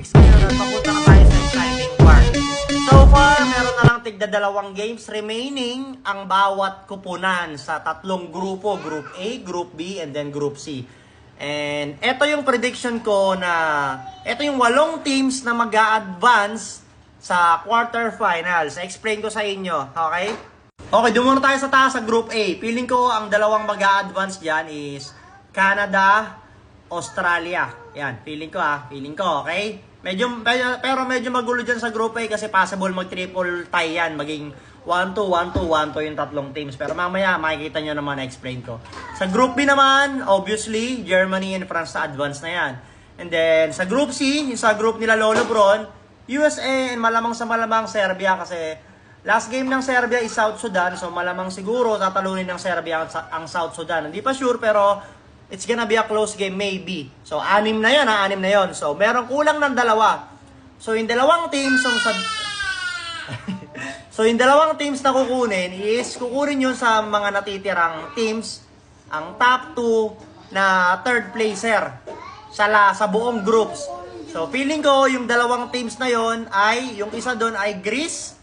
Olympics ngayon at papunta na tayo sa exciting part. So far, meron na lang tigda dalawang games remaining ang bawat kupunan sa tatlong grupo, Group A, Group B, and then Group C. And ito yung prediction ko na ito yung walong teams na mag advance sa quarterfinals. Explain ko sa inyo, okay? Okay, doon muna tayo sa taas sa Group A. Feeling ko ang dalawang mag advance dyan is Canada, Australia. Yan, feeling ko ah. Feeling ko, okay? Medyo, pero- medyo magulo dyan sa Group A kasi possible mag-triple tie yan. Maging 1-2, 1-2, 1-2 yung tatlong teams. Pero mamaya, makikita nyo naman na-explain ko. Sa Group B naman, obviously, Germany and France na advance na yan. And then, sa Group C, yung sa group nila Lolo Bron, USA and malamang sa malamang Serbia kasi last game ng Serbia is South Sudan. So malamang siguro tatalunin ng Serbia ang South Sudan. Hindi pa sure pero it's gonna be a close game maybe. So anim na yon ha, anim na yon. So meron kulang ng dalawa. So yung dalawang teams yung sa So yung dalawang teams na kukunin is kukunin yun sa mga natitirang teams ang top 2 na third placer sa la, sa buong groups. So feeling ko yung dalawang teams na yon ay yung isa doon ay Greece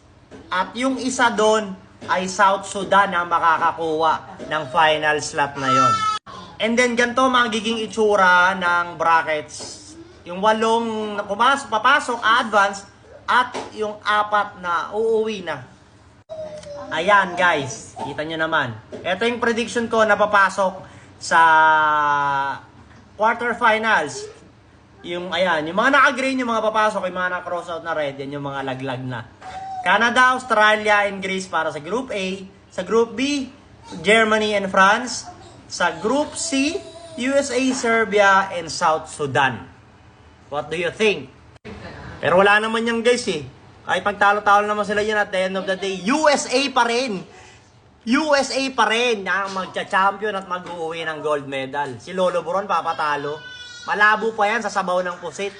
at yung isa doon ay South Sudan ang makakakuha ng final slot na yon. And then ganito magiging itsura ng brackets. Yung walong na pumasok, papasok, advance at yung apat na uuwi na. Ayan guys, kita nyo naman. Ito yung prediction ko na papasok sa quarterfinals. Yung ayan, yung mga naka-green yung mga papasok, yung mga naka-cross out na red, yan yung mga laglag na. Canada, Australia, and Greece para sa Group A. Sa Group B, Germany and France. Sa Group C, USA, Serbia, and South Sudan. What do you think? Pero wala naman yan guys eh. Kahit pagtalo-talo naman sila yan at the end of the day, USA pa rin. USA pa rin ang magcha-champion at mag-uwi ng gold medal. Si Lolo Buron papatalo. Malabo pa yan sa sabaw ng pusit.